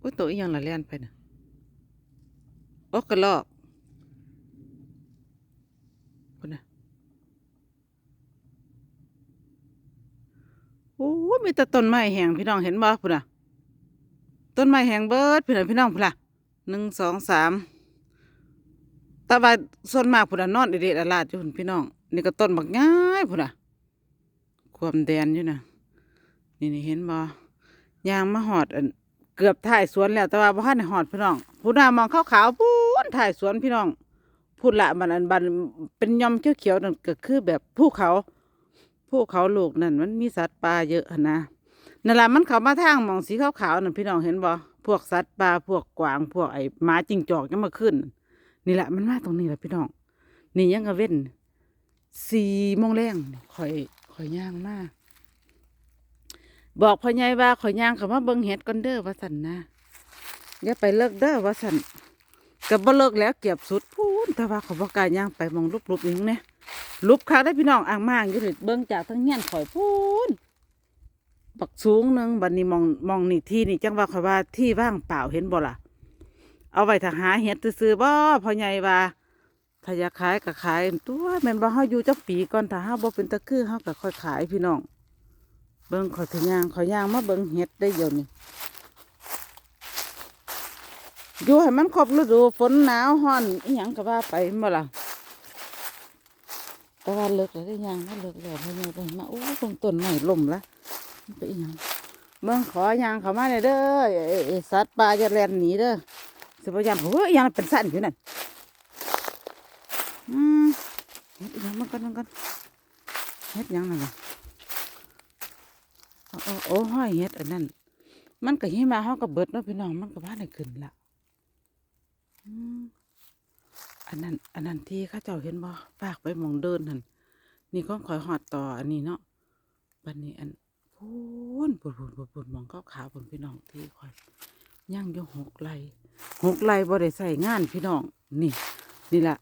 โอ้ยตัวอีหยังละเลียนไปนะโอ้กระลอกพุ่นนะโอ้มีแต่ต้นไม้แห้งพี่น้องเห็นบ่พุ่นนะต้นไม้แห้งเบิดพี่น้องพี่น้องพุ่นละหนึ่งสองสามแต่ว่าส่วนมากพุ่นน่ะนอนเด็ดๆอาลาดอยู่พุ่นพี่น้องนี่ก็ต้นบักง่ายพุ่นน่ะความแดนอยู่นะนี่นี่เห็นบ่ยางมาหอดอัน เกือบถ่ายสวนแล้วแต่ว่าบ่ทันหอดพี่น้องผู้นามองขาวๆพูนถ่ายสวนพี่น้องพูดละมันอันบันเป็นยอมเขียวๆนั่นก็คือแบบภูเขาภูเขาลูกนั่นมันมีสัตว์ป่าเยอะนะนั่นล่ะมันเขามาทางมองสีขาวๆนั่นพี่น้องเห็นบ่พวกสัตว์ป่าพวกกวางพวกไอ้หมาจิ้งจอกยังมาขึ้น นี่แหละมันมาตรงนี้แหละพี่น้อง นี่ยังกระเว้นสี่โมงแรงข่อยข่อยย่างมาก บอกพ่อใหญ่ว่าข่อยย่างเขามาเบิ่งเห็ดก่อนเด้อว่าสันนะอย่าไปเลิกเด้อว่าสันก็บ่เลิกแล้วเก็บสุดพูนแต่ว่าเขาบอกกล้าย่างไปมองลุบๆอย่างนี้ลุบคักได้พี่น้องอ่างมางอยู่เลยเบิ่งจากทั้งเงี้ยนข่อยพูนบักสูงหนึงบัดนี้มองมองนี่ที่นี่จังว่าข่อยว่าที่ว่างเปล่าเห็นบ่ล่ะ เอาไว้ถ้าหาเห็ดซื้อบ่พ่อใหญ่ว่าถ้าอยากขายก็ขายตัวแม่นบ่เฮาอยู่จักปีก่อนถ้าเฮาบ่เป็นตะคือเฮาก็ค่อยขายพี่น้อง เบิ่งขอยถึงย่างขอยย่างมาเบิ่งเห็ดได้เดี๋ยวนี้อยู่ให้มันครบฤดูฝนหนาวร้อนอีหยังก็ว่าไปบ่ล่ะแต่ว่าเลิกแล้วได้ย่างมาเลิกแล้วพ่อใหญ่ไปมาโอ้ตรงต้นไม้ล่มละมันเป็นอีหยังเบิ่งขอย่างเข้ามาเลยเด้อไอ้สัตว์ป่าจะแล่นหนีเด้อสิบ่ย่านโอ้ยยังเป็นสันอยู่นั่นอืมเฮ็ดยังมันกันมันกันเฮ็ดยังนั่นล่ะ โอ้โอ้ห้อยเฮ็ดอันนั้น มันก็หิมาเฮาก็เบิดเนาะพี่น้องมันก็บ้านได้ขึ้นละอันนั้น อันนั้นที่ข้าเจ้าเห็นบ่ฝากไปมองเดินนั่นนี่ก็คอยหอดต่ออันนี้เนาะบัดนี้อันพูนปุดปุดปุดปุดมองข้าวขาวๆพุ่นพี่น้องที่คอยย่างอยู่หกไร่หกไร่บ่ได้ใส่งานพี่น้อง นี่ นี่ล่ะ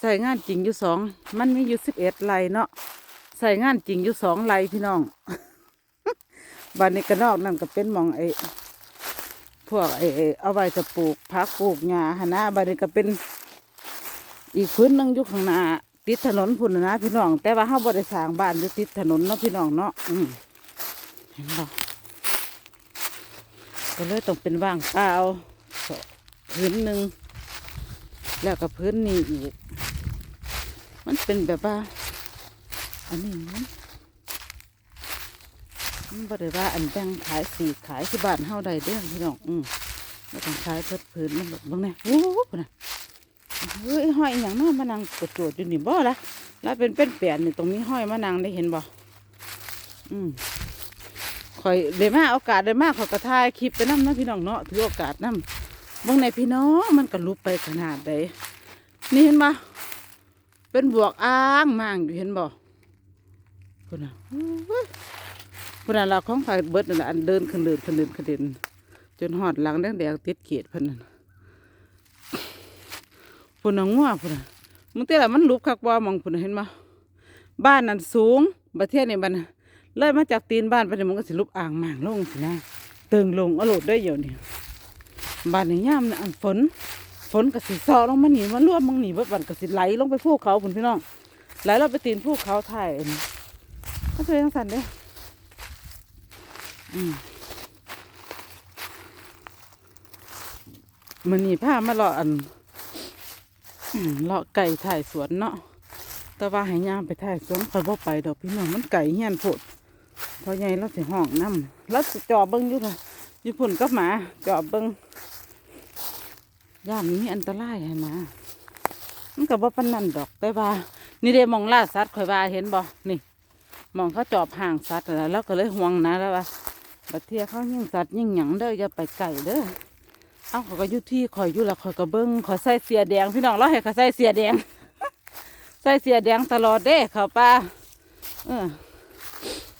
ใส่งานจริงอยู่สองมันมีอยู่สิบเอ็ดไร่เนาะใส่งานจริงอยู่สองไร่พี่น้อง บานนี้ก็นอกนั่นก็เป็นมองไอ้พวกไอ้เอาไว้จะปลูกผักปลูกหญ้าหนนะบานนี้ก็เป็น อีกพื้นหนึงอยู่ข้างหน้าติดถนนพุ่นนะพี่น้อง แต่ว่าเฮาบ่ได้สร้างบ้านอยู่ติดถนนเนาะพี่น้องเนาะอืมเห็นบ่ก็เลยต้องเป็นว่างเปล่าพื้นหนึ่งแล้วก็พื้นนี้อีก มันเป็นแบบว่า อันนี้มัน บริว่าอันแบ่งขายสีขายที่บ้านเฮาได้เด้อพี่น้องอืมแล้วต้องขายเพิ่พื้นมันแบบบางนี่ยโอ้โหนะเฮ้ยห้อยอย่างน้อมานั่งกดโจดอยู่นี่บ่ละแล้วเป็นเป็นแปดนี่ตรงนี้ห้อยมานั่งได้เห็นบ่อืมข่อยได้มาโอกาสได้มาขอกระทายคลิปไปน้ำนะพี่น้องเนาะถือโอกาสน้ำบางในพี่น้องมันก็ลุบไปขนาดใดนี่เห็นบ่เป็นบวกอ้างมางอยู่เห็นบ่คุณน่ะ คุณน่ะเราของฝ่ายเบิดนั่นน่ะอันเดินขึ้นเดินขึ้นเดินขึ้นเดินจนหอดหลังแดงๆติดเกียดเพิ่นนั่นพุ่นน่ะงัวพุ่นน่ะมึงเต้ละมันลุบคักบ่มองพุ่นน่ะเห็นบ่บ้านนั้นสูงประเทศนี้บัดน่ะเลยมาจากตีนบ้านไปนี่มันก็สิลุบอ่างมางลงสินะเติงลงอโลดได้อยู่นี่บ้านในย่ามนะอันฝนฝนก็สิซอลงมาหนีมันร่วมมังหนีเบิดบันก็สิไหลลงไปภูเขาพุ่นพี่น้องไหลเราไปตีนภูเขาไทยก็จะเป็นสันเด้อ มันนี่ผ้ามาเลาะอันเลาะไก่ถ่ายสวนเนาะแต่ว่าให้ย่ามไปถ่ายสวนคอยบ่ไปดอกพี่น้องมันไก่เฮียนโพดพอใหญ่เราสิห้องน้ำแล้วจอเบิ้งอยู่ค่ะอยู่พุ่นกับหมาจอเบิ้งย่านนี้อันตรายนะมันก็บ่ปานนั่นดอกแต่ว่านี่เด้มองล่าสัตว์ข่อยว่าเห็นบ่นี่มองเขาจอบห่างสัตว์แล้วแล้วก็เลยห่วงนะแล้วว่า บัดเทียเขายิ่งสัตว์ยิ่งหยังเด้ออย่าไปไก่เด้อเอาเขาก็อยู่ที่ขอยอยู่ล้วข่อยก็เบิ่งขอยใส่เสียแดงพี่น้องเราให้เขาใส่เสียแดง ใส่เสียแดงตลอดเด้เขาป้าเออ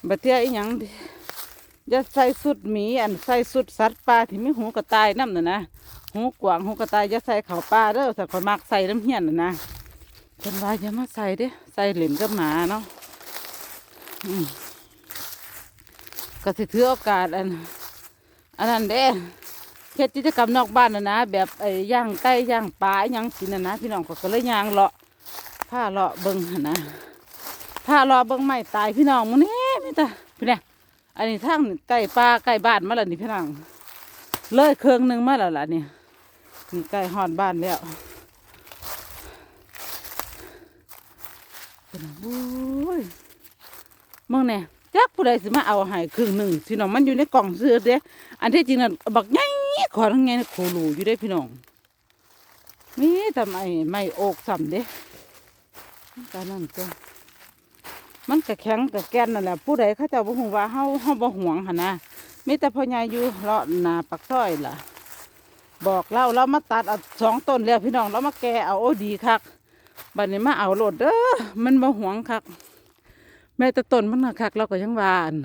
บัดเทียอีหยังอย่าใส่สุดหมีอันใส่สุดสัตว์ป่าที่มีหูกระต่ายน้ำน่ะนะหูกวางหูกระต่ายจะใส่เขาป่าเด้อแต่คนมักใส่น้ำเฮียนน่ะนะคนว่าอย่ามาใส่เด้ใส่เหล่นกับหมาเนาะอืม ก็สิถือโอกาสอันอันนั้นเด้เฮ็ดกิจกรรมนอกบ้านนะนะแบบไอ้ย่างไก่ย่างปลาอิหยังกินนะนะพี่น้องก็ก็เลยย่างเลาะผ้าเลาะเบิ่งนะผ้าเลาะเบิ่งไม้ตายพี่น้องมื้อนี้มีแต่พี่เนี่ยอันนี้ทางใกล้ป่าใกล้บ้านมาแล้วนี่พี่น้องเลยเครื่องหนึงมาแล้วล่ะนี่นี่ใกล้ฮอดบ้านแล้วพี่น้องโอ้ยมึงเนี่ย จักผู้ใดสิมาเอาให้ครึ่งหนึ่งพี่น้องมันอยู่ในกล่องเสื้อเด้อันที่จริงน่ะบักใหญ่ขอทั้งไงโคโลอยู่ได้พี่น้องนี่ทำไมไม่อกสัมเด้การนั่นตัวมันกะแข็งกะแกนนั่นแหละผู้ใดเขาจ้าบ่ฮู้ว่าเฮาเฮาบ่หวงหั่นนะมีแต่พ่อใหญ่อยู่เลาะหนาปักซอยล่ะ บอกเราเรามาตัดเอาสองต้นแล้วพี่น้องเรามาแก่เอาโอ้ดีคักบัดนี้มาเอาโลดเด้อมันบ่หวงคัก แม้แต่ต้นมันน่ะคักเราก็ยังว่าอัน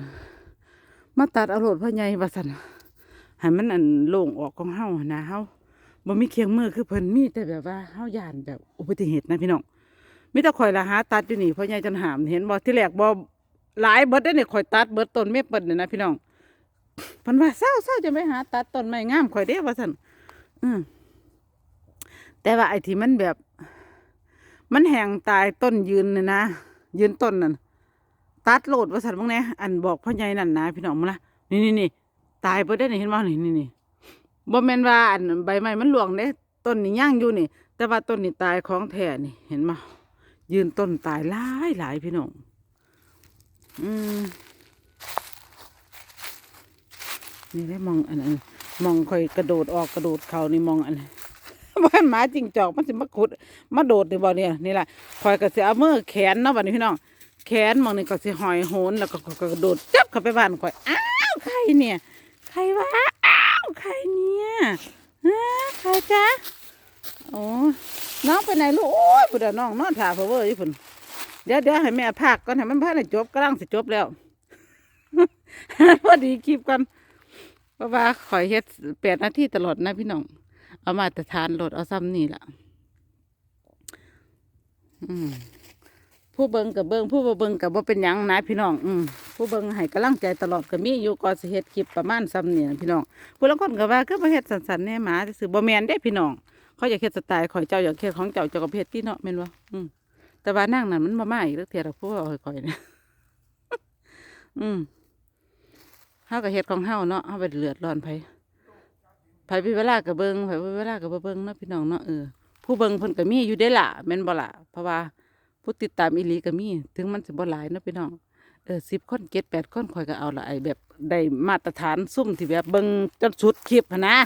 มาตัดเอาโลดพ่อใหญ่ว่าซั่นให้มันอันโล่งออกของเฮาหั้นนะเฮาบ่มีเคียงมือคือเพิ่นมีแต่แบบว่าเฮาย่านแบบอุบัติเหตุนะพี่น้องมีแต่ข่อยละหาตัดอยู่นี่พราะยายจันหามเห็นบ่ที่แรกบ่หลายเบิดได้อนี่ข่อยตัดเบิดต้นเมเปิลนี่นะพี่น้องเพิ่นว่าเศร้าๆจะไปหาตัดต้นไม้งามข่อยเด้ว่าซั่นอืมแต่ว่าไอ้ที่มันแบบ มันแห้งตายต้นยืนนี่นะยืนต้นนั่น ตัดโหลดว่าซั่นบ่งแน่อันบอกพ่อใหญ่นั่นนะพี่น้องมาละนี่ๆๆตายไปได้นี่เห็นบ่นี่นี่นี่บ่แม่นว่าอันใบไม้มันหลวงเด้ต้นนี่ย่างอยู่นี่ แต่ว่าต้นนี่ตายของแท้นี่ เห็นบ่ยืนต้นตายหลายหลายพี่น้องอืมนี่ได้มองอันนั้นมองคอยกระโดดออกกระโดดเขานี่มองอันบ้านหมาจิงจอกมันสิมาขุดมาโดดในี่บ่เนี่ยนี่แหละคอยก็สิเอามือแขนเนาะบัดนี้พี่น้อง แขนมองนี่ก็สิหอยโหนแล้วก็กระโดดจับเข้าไปบ้านข่อยอ้าวใครเนี่ย ใครวะอ้าวใครเนี่ยฮะใครจ๊ะโอ้น้องไปไหนลูกโอ้ยบุดาน้องนอนถ่าเพอเวอร์ยี่ปุ่นเดี๋ยวเดี๋ยวให้แม่พักก่อนให้มันพักให้จบกำลังสิจบแล้วพอดีคลิปกันเพราะว่าข่อยเฮ็ดแปดนาทีตลอดนะพี่น้อง เอามาแต่ทานโหลดเอาซ้ำนี่ล่ะ อืม ผู้เบิงกับเบิงผู้บ่เบิงกับบ่เป็นหยังนะพี่น้องอืมผู้เบิงให้กำลังใจตลอดก็มีอยู่ก่อนสิเฮ็ดคลิปประมาณซ้ำนี่นะพี่น้องผู้ลางคนก็ว่าคือบ่เฮ็ดสันๆแน่หมาซื่อบ่แม่นเด้พี่น้องเขาอยากเฮ็ดสไตล์ข่อยเจ้าอยากเฮ็ดของเจ้าเจ้าก็เฮ็ดที่เนาะแม่นบ่อืมแต่ว่านั่งนั่นมันบ่มาอีกแล้วเทียดอกผู้เอาให้ข่อยเนี่ยอืมเฮาก็เฮ็ดของเฮาเนาะเฮาไปเลือดร้อนไผไผมีเวลาก็เบิงไผบ่มีเวลาก็บ่เบิงเนาะพี่น้องเนาะเออผู้เบิงเพิ่นก็มีอยู่เด้ล่ะแม่นบ่ล่ะเพราะว่า ผู้ติดตามอีหลีก็มี ถึงมันจะบ่หลายเนาะพี่น้องเออสิบคนเจ็ดแปดคนคอยก็เอาละไอแบบได้มาตรฐานซุ่มที่แบบเบิงจนสุดคลิปหั้นนะ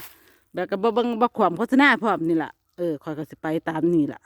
แบบก็บ่เบิงบ่ความโฆษณาพร้อมนี่ล่ะเออคอยก็สิไปตามนี่ล่ะ